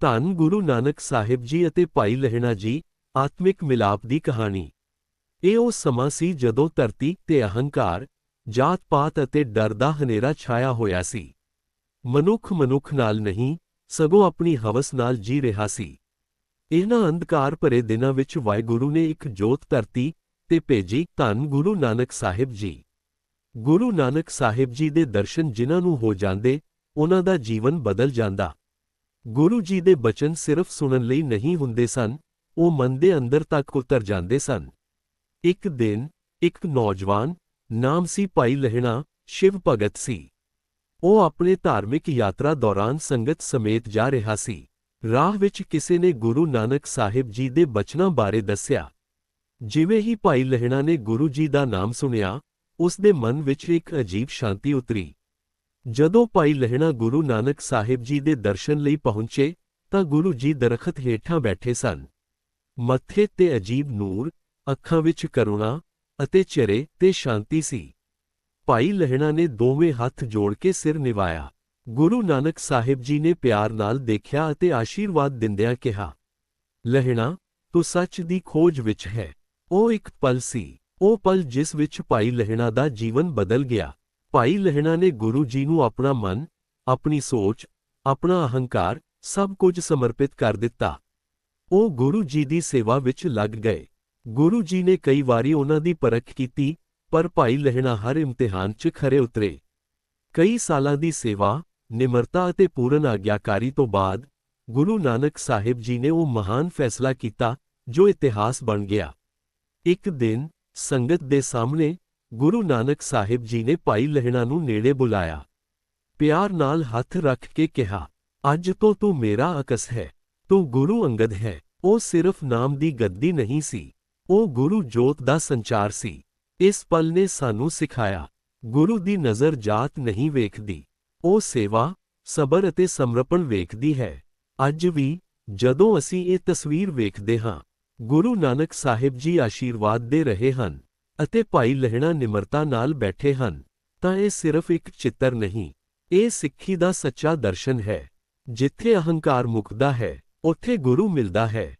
ਧੰਨ ਗੁਰੂ ਨਾਨਕ ਸਾਹਿਬ ਜੀ ਅਤੇ ਭਾਈ ਲਹਿਣਾ ਜੀ, ਆਤਮਿਕ ਮਿਲਾਪ ਦੀ ਕਹਾਣੀ। ਇਹ ਉਹ ਸਮਾਂ ਸੀ ਜਦੋਂ ਧਰਤੀ ਤੇ ਅਹੰਕਾਰ, ਜਾਤ-ਪਾਤ ਅਤੇ ਡਰ ਦਾ ਹਨੇਰਾ ਛਾਇਆ ਹੋਇਆ ਸੀ। ਮਨੁੱਖ ਮਨੁੱਖ ਨਾਲ ਨਹੀਂ, ਸਗੋਂ ਆਪਣੀ ਹਵਸ ਨਾਲ ਜੀ ਰਿਹਾ ਸੀ। ਇਹਨਾਂ ਅੰਧਕਾਰ ਭਰੇ ਦਿਨਾਂ ਵਿੱਚ ਵਾਹਿਗੁਰੂ ਨੇ ਇੱਕ ਜੋਤ ਧਰਤੀ ਤੇ ਭੇਜੀ ਧੰਨ ਗੁਰੂ ਨਾਨਕ ਸਾਹਿਬ ਜੀ। ਗੁਰੂ ਨਾਨਕ ਸਾਹਿਬ ਜੀ ਦੇ ਦਰਸ਼ਨ ਜਿਨ੍ਹਾਂ ਨੂੰ ਹੋ ਜਾਂਦੇ, ਉਹਨਾਂ ਦਾ ਜੀਵਨ ਬਦਲ ਜਾਂਦਾ। ਗੁਰੂ ਜੀ ਦੇ ਬਚਨ ਸਿਰਫ ਸੁਣਨ ਲਈ ਨਹੀਂ ਹੁੰਦੇ ਸਨ, ਉਹ ਮਨ ਦੇ ਅੰਦਰ ਤੱਕ ਉਤਰ ਜਾਂਦੇ ਸਨ। ਇੱਕ ਦਿਨ ਇੱਕ ਨੌਜਵਾਨ ਨਾਮ ਸੀ ਭਾਈ ਲਹਿਣਾ, ਸ਼ਿਵ ਭਗਤ ਸੀ। ਉਹ ਆਪਣੇ ਧਾਰਮਿਕ ਯਾਤਰਾ ਦੌਰਾਨ ਸੰਗਤ ਸਮੇਤ ਜਾ ਰਿਹਾ ਸੀ। ਰਾਹ ਵਿੱਚ ਕਿਸੇ ਨੇ ਗੁਰੂ ਨਾਨਕ ਸਾਹਿਬ ਜੀ ਦੇ ਬਚਨਾਂ ਬਾਰੇ ਦੱਸਿਆ। ਜਿਵੇਂ ਹੀ ਭਾਈ ਲਹਿਣਾ ਨੇ ਗੁਰੂ ਜੀ ਦਾ ਨਾਮ ਸੁਣਿਆ, ਉਸ ਦੇ ਮਨ ਵਿੱਚ ਇੱਕ ਅਜੀਬ ਸ਼ਾਂਤੀ ਉਤਰੀ। ਜਦੋਂ ਭਾਈ ਲਹਿਣਾ ਗੁਰੂ ਨਾਨਕ ਸਾਹਿਬ ਜੀ ਦੇ ਦਰਸ਼ਨ ਲਈ ਪਹੁੰਚੇ, ਤਾਂ ਗੁਰੂ ਜੀ ਦਰਖਤ ਹੇਠਾਂ ਬੈਠੇ ਸਨ। ਮੱਥੇ ਤੇ ਅਜੀਬ ਨੂਰ, ਅੱਖਾਂ ਵਿੱਚ ਕਰੁਣਾ ਅਤੇ ਚਿਹਰੇ ਤੇ ਸ਼ਾਂਤੀ ਸੀ। ਭਾਈ ਲਹਿਣਾ ਨੇ ਦੋਵੇਂ ਹੱਥ ਜੋੜ ਕੇ ਸਿਰ ਨਿਵਾਇਆ। ਗੁਰੂ ਨਾਨਕ ਸਾਹਿਬ ਜੀ ਨੇ ਪਿਆਰ ਨਾਲ ਦੇਖਿਆ ਅਤੇ ਆਸ਼ੀਰਵਾਦ ਦਿੰਦਿਆਂ ਕਿਹਾ, ਲਹਿਣਾ, ਤੂੰ ਸੱਚ ਦੀ ਖੋਜ ਵਿੱਚ ਹੈ। ਉਹ ਇੱਕ ਪਲ ਸੀ। ਉਹ ਪਲ ਜਿਸ ਵਿੱਚ ਭਾਈ ਲਹਿਣਾ ਦਾ ਜੀਵਨ ਬਦਲ ਗਿਆ। ਭਾਈ ਲਹਿਣਾ ਨੇ ਗੁਰੂ ਜੀ ਨੂੰ ਆਪਣਾ ਮਨ, ਆਪਣੀ ਸੋਚ, ਆਪਣਾ ਅਹੰਕਾਰ ਸਭ ਕੁਝ ਸਮਰਪਿਤ ਕਰ ਦਿੱਤਾ। ਉਹ ਗੁਰੂ ਜੀ ਦੀ ਸੇਵਾ ਵਿੱਚ ਲੱਗ ਗਏ। ਗੁਰੂ ਜੀ ਨੇ ਕਈ ਵਾਰੀ ਉਹਨਾਂ ਦੀ ਪਰਖ ਕੀਤੀ, ਪਰ ਭਾਈ ਲਹਿਣਾ ਹਰ ਇਮਤਿਹਾਨ 'ਚ ਖਰੇ ਉਤਰੇ। ਕਈ ਸਾਲਾਂ ਦੀ ਸੇਵਾ, ਨਿਮਰਤਾ ਅਤੇ ਪੂਰਨ ਆਗਿਆਕਾਰੀ ਤੋਂ ਬਾਅਦ, ਗੁਰੂ ਨਾਨਕ ਸਾਹਿਬ ਜੀ ਨੇ ਉਹ ਮਹਾਨ ਫੈਸਲਾ ਕੀਤਾ, ਜੋ ਇਤਿਹਾਸ ਬਣ ਗਿਆ। ਇੱਕ ਦਿਨ ਸੰਗਤ ਦੇ ਸਾਹਮਣੇ ਗੁਰੂ ਨਾਨਕ ਸਾਹਿਬ ਜੀ ਨੇ ਭਾਈ ਲਹਿਣਾ ਨੂੰ ਨੇੜੇ ਬੁਲਾਇਆ। ਪਿਆਰ ਨਾਲ ਹੱਥ ਰੱਖ ਕੇ ਕਿਹਾ, ਅੱਜ ਤੋਂ ਤੂੰ ਮੇਰਾ ਅਕਸ ਹੈ, ਤੂੰ ਗੁਰੂ ਅੰਗਦ ਹੈ, ਉਹ ਸਿਰਫ ਨਾਮ ਦੀ ਗੱਦੀ ਨਹੀਂ ਸੀ, ਉਹ ਗੁਰੂ ਜੋਤ ਦਾ ਸੰਚਾਰ ਸੀ। ਇਸ ਪਲ ਨੇ ਸਾਨੂੰ ਸਿਖਾਇਆ, ਗੁਰੂ ਦੀ ਨਜ਼ਰ ਜਾਤ ਨਹੀਂ ਵੇਖਦੀ, ਉਹ ਸੇਵਾ, ਸਬਰ ਅਤੇ ਸਮਰਪਣ ਵੇਖਦੀ ਹੈ। ਅੱਜ ਵੀ, ਜਦੋਂ ਅਸੀਂ ਇਹ ਤਸਵੀਰ ਵੇਖਦੇ ਹਾਂ, ਗੁਰੂ ਨਾਨਕ ਸਾਹਿਬ ਜੀ ਆਸ਼ੀਰਵਾਦ ਦੇ ਰਹੇ ਹਨ। ਅਤੇ ਭਾਈ ਲਹਿਣਾ ਨਿਮਰਤਾ ਨਾਲ ਬੈਠੇ ਹਨ, ਤਾਂ ਇਹ ਸਿਰਫ ਇੱਕ ਚਿੱਤਰ ਨਹੀਂ, ਇਹ ਸਿੱਖੀ ਦਾ ਸੱਚਾ ਦਰਸ਼ਨ ਹੈ, ਜਿੱਥੇ ਅਹੰਕਾਰ ਮੁਕਦਾ ਹੈ, ਉੱਥੇ ਗੁਰੂ ਮਿਲਦਾ ਹੈ।